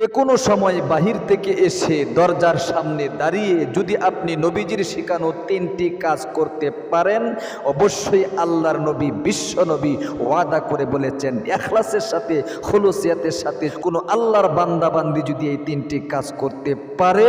যে কোনো সময় বাহির থেকে এসে দরজার সামনে দাঁড়িয়ে যদি আপনি নবীজির শেখানো তিনটি কাজ করতে পারেন, অবশ্যই আল্লাহর নবী, বিশ্ব নবী ওয়াদা করে বলেছেন এখলাসের সাথে হলুসিয়াতের সাথে কোনো আল্লাহর বান্দাবান্দি যদি এই তিনটি কাজ করতে পারে,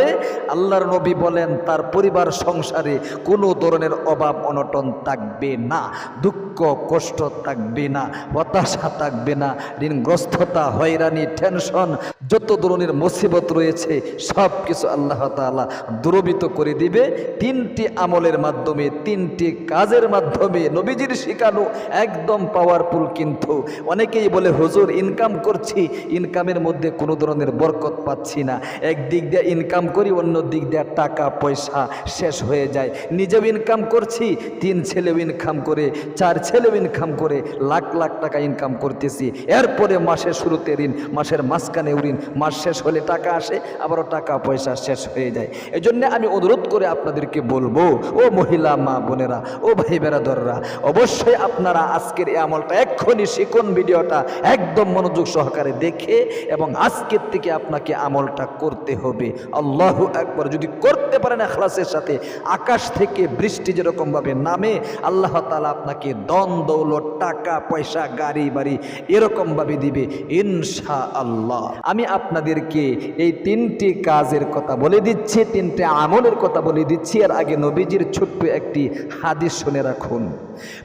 আল্লাহর নবী বলেন, তার পরিবার সংসারে কোনো ধরনের অভাব অনটন থাকবে না, দুঃখ, কষ্ট থাকবে না, হতাশা থাকবে না, ঋণগ্রস্ততা, হয়রানি, টেনশন, যত ধরনের মুসিবত রয়েছে সব কিছু আল্লাহ তাআলা দূরবিত করে দিবে। তিনটি আমলের মাধ্যমে, তিনটি কাজের মাধ্যমে নবীজির শিখানো একদম পাওয়ারফুল কিন্তু। অনেকেই বলে, হুজুর ইনকাম করছি ইনকামের মধ্যে কোনো ধরনের বরকত পাচ্ছি না। এক দিক দিয়ে ইনকাম করি অন্য দিক দিয়ে টাকা, পয়সা শেষ হয়ে যায়। নিজেও ইনকাম করছি, তিন ছেলেও ইনকাম করে, চার ছেলেও ইনকাম করে, লাখ লাখ টাকা ইনকাম করতেছি। এরপরে মাসের শুরুতে ঋণ, মাসের মাঝখানে ঋণ মাস শেষ হলে টাকা আসে, আবারও টাকা, পয়সা শেষ হয়ে যায়। এই জন্যে আমি অনুরোধ করে আপনাদেরকে বলব, ও মহিলা, মা বোনেরা, ও ভাই বেরাদররা, অবশ্যই আপনারা আজকের এই আমলটা এক্ষুনি শিখুন ভিডিওটা একদম মনোযোগ সহকারে দেখে এবং আজকের থেকে আপনাকে আমলটা করতে হবে। আল্লাহ একবার যদি করতে পারেন এখলাসের সাথে, আকাশ থেকে বৃষ্টি যেরকমভাবে নামে, আল্লাহ তালা আপনাকে দন দৌলত, টাকা, পয়সা, গাড়ি, বাড়ি এরকমভাবে দিবে ইনশা আল্লাহ আমি আপনাদেরকে এই তিনটি কাজের কথা বলে দিচ্ছি, তিনটে আমলের কথা বলে দিচ্ছি। আর আগে নবীজির ছোট্ট একটি হাদিস শুনে রাখুন।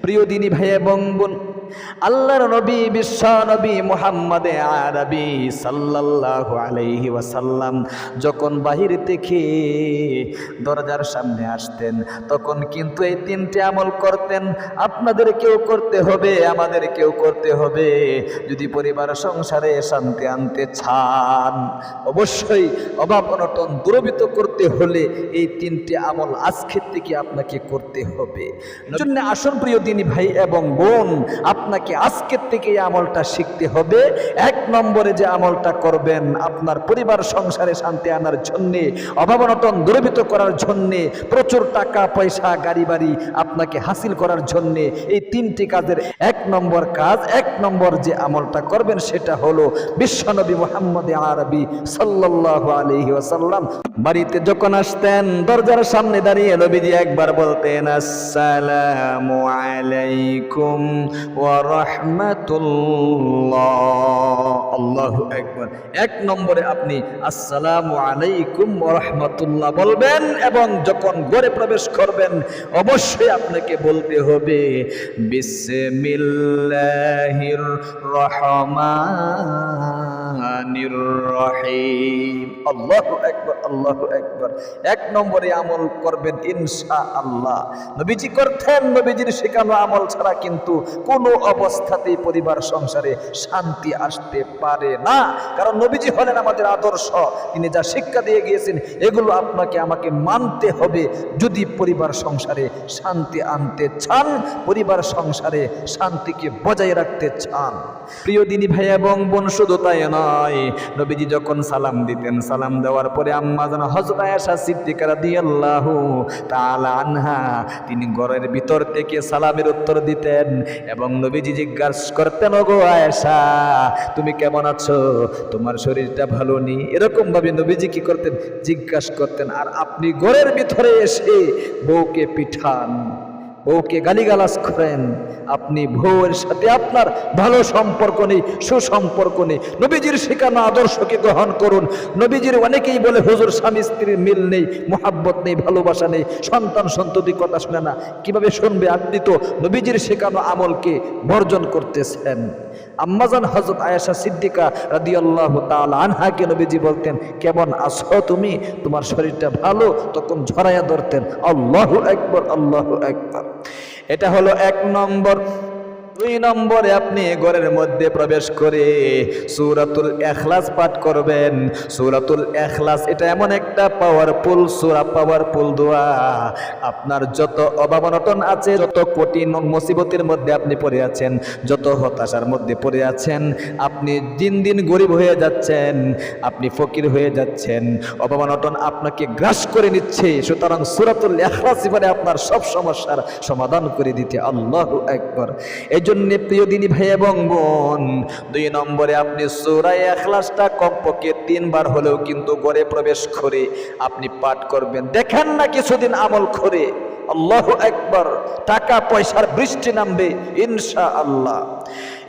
প্রিয় দিনী ভাই এবং আল্লাহর নবী, বিশ্ব নবী মোহাম্মদ আরবি সাল্লাল্লাহু আলাইহি ওয়াসাল্লাম যখন বাহির থেকে দরজার সামনে আসতেন, তখন কিন্তু এই তিনটে আমল করতেন। আপনাদের কেউ করতে হবে, আমাদের কেউ করতে হবে। যদি পরিবার, সংসারে শান্তি আনতে চান, অবশ্যই অভাব অনটন দূরবিত করতে হলে এই তিনটে আমল আজকের থেকে আপনাকে করতে হবে। জন্য আসন প্রিয় দিনী ভাই এবং বোন আপনাকে আজকের থেকে এই আমলটা শিখতে হবে। এক নম্বরে যে আমলটা করবেন, আপনার পরিবার, সংসারে শান্তি আনার জন্যে অভাবনতন দূরবিত করার জন্যে, প্রচুর টাকা, পয়সা গাড়ি বাড়ি আপনাকে হাসিল করার জন্যে, এই তিনটি কাজের এক নম্বর কাজ, এক নম্বর যে আমলটা করবেন সেটা হলো বিশ্বনবী মোহাম্মদ আরবি সাল্লাল্লাহু আলাইহি ওয়াসাল্লাম। বাড়িতে যখন আসতেন, দরজার সামনে দাঁড়িয়ে নবীজি একবার বলতেন, আসসালামু আলাইকুম রাহমাতুল্লাহ আল্লাহু আকবার। এক নম্বরে আপনি আসসালামু আলাইকুম রাহমাতুল্লাহ বলবেন এবং যখন ঘরে প্রবেশ করবেন, অবশ্যই আপনাকে বলতে হবে আল্লাহু আকবার আল্লাহু আকবার। এক নম্বরে আমল করবেন আল্লাহ আমল ছাড়া কিন্তু কোনো অবস্থাতেই পরিবার সংসারে শান্তি আসতে পারে না। কারণ নবীজি হলেন আমাদের আদর্শ। তিনি যা শিক্ষা দিয়ে গিয়েছেন, এগুলো আপনাকে, আমাকে মানতে হবে। যদি পরিবার সংসারে শান্তি আনতে চান, পরিবার সংসারে শান্তিকে বজায় রাখতে চান। প্রিয় দিনী ভাই এবং বোন, শুধু তাই নয়, নবীজি যখন সালাম দিতেন, সালাম দেওয়ার পরে আম্মা যেন হজরত আয়েশা সিদ্দিকারা দিয়ে আল্লাহ তাআলা আনহা, তিনি ঘরের ভিতর থেকে সালামের উত্তর দিতেন এবং নবীজি জিজ্ঞাসা করতেন গো আয়েশা, তুমি কেমন আছো? তোমার শরীরটা ভালো নেই এরকম ভাবে নবীজি কি করতেন? জিজ্ঞাসা করতেন, আর আপনি ঘরের ভিতরে এসে বউকে পিঠান বউকে গালিগালাজ করেন। আপনি বউয়ের সাথে আপনার ভালো সম্পর্ক নেই, সুসম্পর্ক নেই। নবীজির শেখানো আদর্শকে গ্রহণ করুন। নবীজির অনেকেই বলে, হুজুর, স্বামী, স্ত্রীর মিল নেই, মোহাব্বত নেই, ভালোবাসা নেই, সন্তান সন্ততি কথা শুনে না। কীভাবে শুনবে? আপনি তো নবীজির শেখানো আমলকে বর্জন করতেছেন। আম্মাজান হজরত আয়েশা সিদ্দিকা রাদিয়াল্লাহু তাআলা আনহাকে নবীজি বলতেন, কেমন আছো তুমি? তোমার শরীরটা ভালো? তখন ঝরাইয়া ধরতেন, আল্লাহ একবার আল্লাহ একবার এটা হলো এক নম্বর দুই নম্বরে আপনি ঘরের মধ্যে প্রবেশ করে সুরাতুল এখলাস পাঠ করবেন। সূরাতুল এখলাস এটা এমন একটা পাওয়ারফুল সূরা পাওয়ারফুল দোয়া। আপনার যত অভাবনটন আছে, যত কঠিন মুসিবতের মধ্যে আপনি পড়ে আছেন, যত হতাশার মধ্যে পড়ে আছেন, আপনি দিন দিন গরিব হয়ে যাচ্ছেন, আপনি ফকির হয়ে যাচ্ছেন, অভাবনটন আপনাকে গ্রাস করে নিচ্ছে। সুতরাং সুরাতুল এখলাস এবারে আপনার সব সমস্যার সমাধান করে দিতে আল্লাহ একবার এই জন্য প্রিয় দিনী ভাই এবং বোন, দুই নম্বরে আপনি সুরাই এখলাসটা কমপক্ষে তিনবার হলেও কিন্তু ঘরে প্রবেশ করে আপনি পাঠ করবেন। দেখেন না কিছুদিন আমল করে। আল্লাহ একবার টাকা পয়সার বৃষ্টি নামবে ইনশা আল্লাহ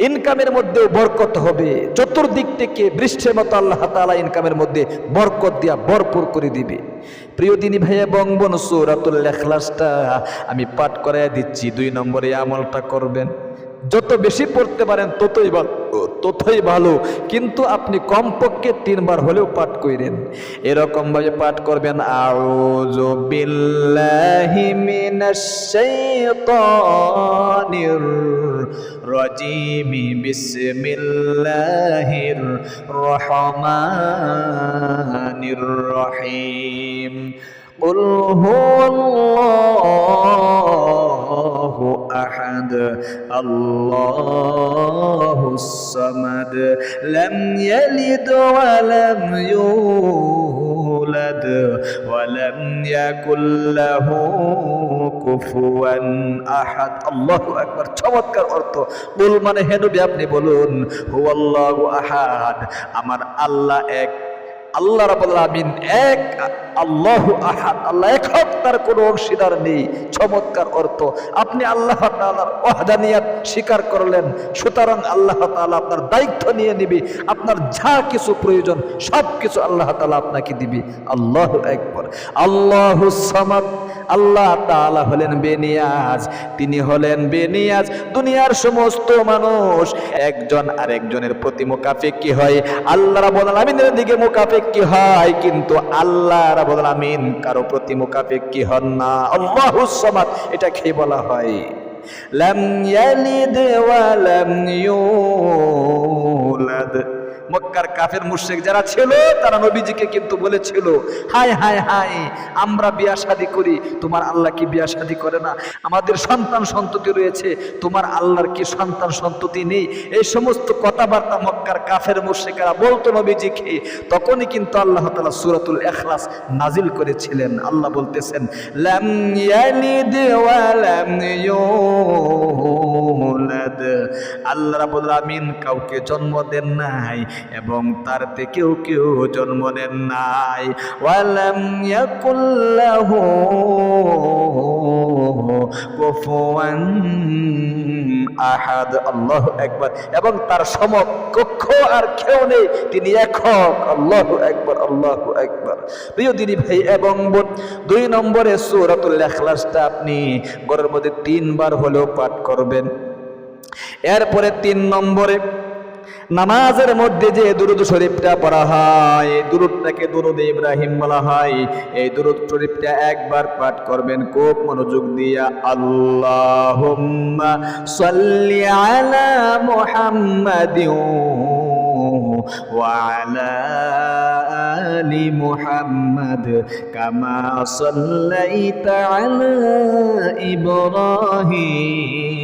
ইনকামের মধ্যেও বরকত হবে। চতুর্দিক থেকে বৃষ্টির মতো আল্লাহ তাআলা ইনকামের মধ্যে বরকত দিয়া ভরপুর করে দিবে। প্রিয় দিনী ভাই এবং বোন, সৌরাতুল এখলাসটা আমি পাঠ করাই দিচ্ছি। দুই নম্বরে আমলটা করবেন। যত বেশি পড়তে পারেন ততই ততই ভালো। কিন্তু আপনি কমপক্ষে তিনবার হলেও পাঠ করেন এরকম ভাবে পাঠ করবেন রহমানির রহিম। قل هو الله أحد الله الصمد لم يلد ولم يولد ولم يكن له কুফুয়া আহাদ আল্লাহু আকবার চমৎকার অর্থ বল মানে হে নবী আপনি বলুন হুয়াল্লাহু আহাদ আমার আল্লাহ এক আল্লাহ রাব্বুল আমিন এক, আল্লাহ আহাদ। আল্লাহ একক তার কোনো অংশীদার নেই। চমৎকার অর্থ। আপনি আল্লাহ তালার অহদানিয়াত স্বীকার করলেন, সুতরাং আল্লাহ তালা আপনার দায়িত্ব নিয়ে নিবি। আপনার যা কিছু প্রয়োজন সব কিছু আল্লাহ তালা আপনাকে দিবি। আল্লাহ একবার আল্লাহ সামাদ। আল্লাহ তাআলা হলেন বেনিয়াজ। তিনি হলেন বেনিয়াজ। দুনিয়ার সমস্ত মানুষ একজন আরেকজনের প্রতি মোকাফিক কি হয়। আল্লাহ রাব্বুল আলামিনের দিকে মোকাফিক কি হয়, কিন্তু আল্লাহ রাব্বুল আমিন কারও প্রতি মোকাফিক কি হন না। আল্লাহুস সামাদ এটা কি বলা হয়। লাম ইয়ালিদ ওয়া লাম ইউলাদ। মক্কার কাফের মুর্শেক যারা ছিল, তারা নবীজিকে কিন্তু বলেছিল হাই হাই হাই আমরা বিয়া শাদি করি, তোমার আল্লাহ কি বিয়া শাদি করে না? আমাদের সন্তান সন্ততি রয়েছে, তোমার আল্লাহর কি সন্তান সন্ততি নেই? এই সমস্ত কথাবার্তা মক্কার কাফের মুশরিকেরা বলতো নবীজিকে। তখনই কিন্তু আল্লাহ তালা সূরাতুল এখলাস নাজিল করেছিলেন। আল্লাহ বলতেছেন আল্লাহ রাব্বুল আমিন কাউকে জন্ম দেন নাই। এবং তার থেকেও কেউ জন্ম নেন নাই। ওয়ালাম আহাদ। আল্লাহ একবার এবং তার সমকক্ষ আর কেউ নেই। তিনি একক আল্লাহ একবার আল্লাহ একবার প্রিয় দিনী ভাই এবং দুই নম্বরে সূরাতুল ইখলাসটা আপনি ঘরের মধ্যে তিনবার হলেও পাঠ করবেন। এরপরে তিন নম্বরে নামাজের মধ্যে যে দুরুদ শরীফটা পড়া হয় এই দুরুদটাকে দুরুদ ইব্রাহিম বলা হয় এই দুরুদ শরীফটা একবার পাঠ করবেন খুব মনোযোগ দিয়া আল্লাহুম্মা সাল্লি আলা মুহাম্মাদিন وعلى آل محمد كما صليت على إبراهيم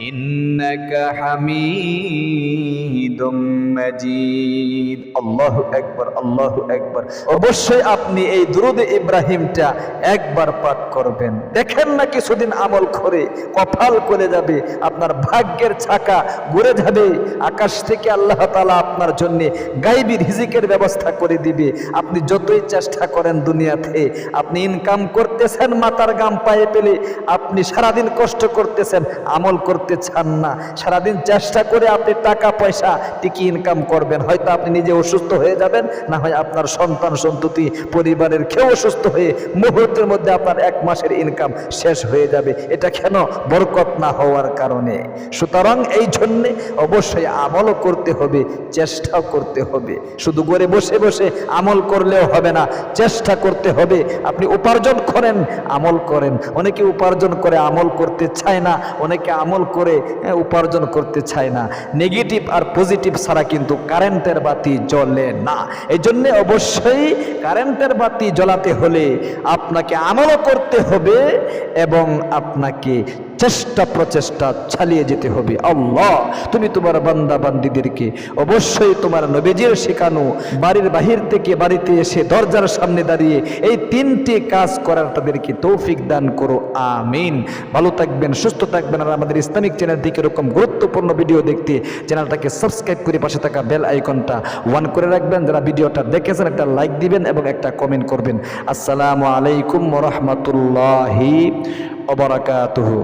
إنك حميد অবশ্যই আপনি এই ইব্রাহিমটা একবার করবেন। দেখেন না কিছুদিন আমল করে যাবে, আপনার ভাগ্যের ছাকা ঘুরে যাবে। আকাশ থেকে আল্লাহ তালা আপনার জন্যে গাইবির হিজিকের ব্যবস্থা করে দিবে। আপনি যতই চেষ্টা করেন দুনিয়াতে, আপনি ইনকাম করতেছেন মাতার গাম পায়ে পেলে আপনি সারাদিন কষ্ট করতেছেন, আমল করতে চান না। সারাদিন চেষ্টা করে আপনি টাকা পয়সা টিকি ইনকাম করবেন। হয়তো আপনি নিজে অসুস্থ হয়ে যাবেন না হয় আপনার সন্তান সন্ততি পরিবারের কেউ অসুস্থ হয়ে মুহূর্তের মধ্যে আপনার এক মাসের ইনকাম শেষ হয়ে যাবে। এটা কেন বরকত না হওয়ার কারণে? সুতরাং এই জন্যে অবশ্যই আমলও করতে হবে চেষ্টাও করতে হবে। শুধু করে বসে বসে আমল করলেও হবে না চেষ্টা করতে হবে। আপনি উপার্জন করেন আমল করেন। অনেকে উপার্জন করে আমল করতে চায় না অনেকে আমল আমল করে হ্যাঁ, উপার্জন করতে চায় না। নেগেটিভ আর পজিটিভ ছাড়া কিন্তু কারেন্টের বাতি জ্বলে না। এই জন্যে অবশ্যই কারেন্টের বাতি জ্বলাতে হলে আপনাকে আমলও করতে হবে এবং আপনাকে চেষ্টা প্রচেষ্টা চালিয়ে যেতে হবে। আল্লাহ, তুমি তোমার বান্দা বান্দিদেরকে অবশ্যই তোমার নবীজির শেখানো, বাড়ির বাহির থেকে বাড়িতে এসে দরজার সামনে দাঁড়িয়ে এই তিনটি কাজ করার তাদেরকে তৌফিক দান করো। আমিন। ভালো থাকবেন, সুস্থ থাকবেন আর আমাদের ইসলামিক চ্যানেল থেকে এরকম গুরুত্বপূর্ণ ভিডিও দেখতে চ্যানেলটাকে সাবস্ক্রাইব করে পাশে থাকা বেল আইকনটা ওয়ান করে রাখবেন। যারা ভিডিওটা দেখেছেন একটা লাইক দিবেন এবং একটা কমেন্ট করবেন। আসসালামু আলাইকুম রহমতুল্লাহি অবরাকাতুহু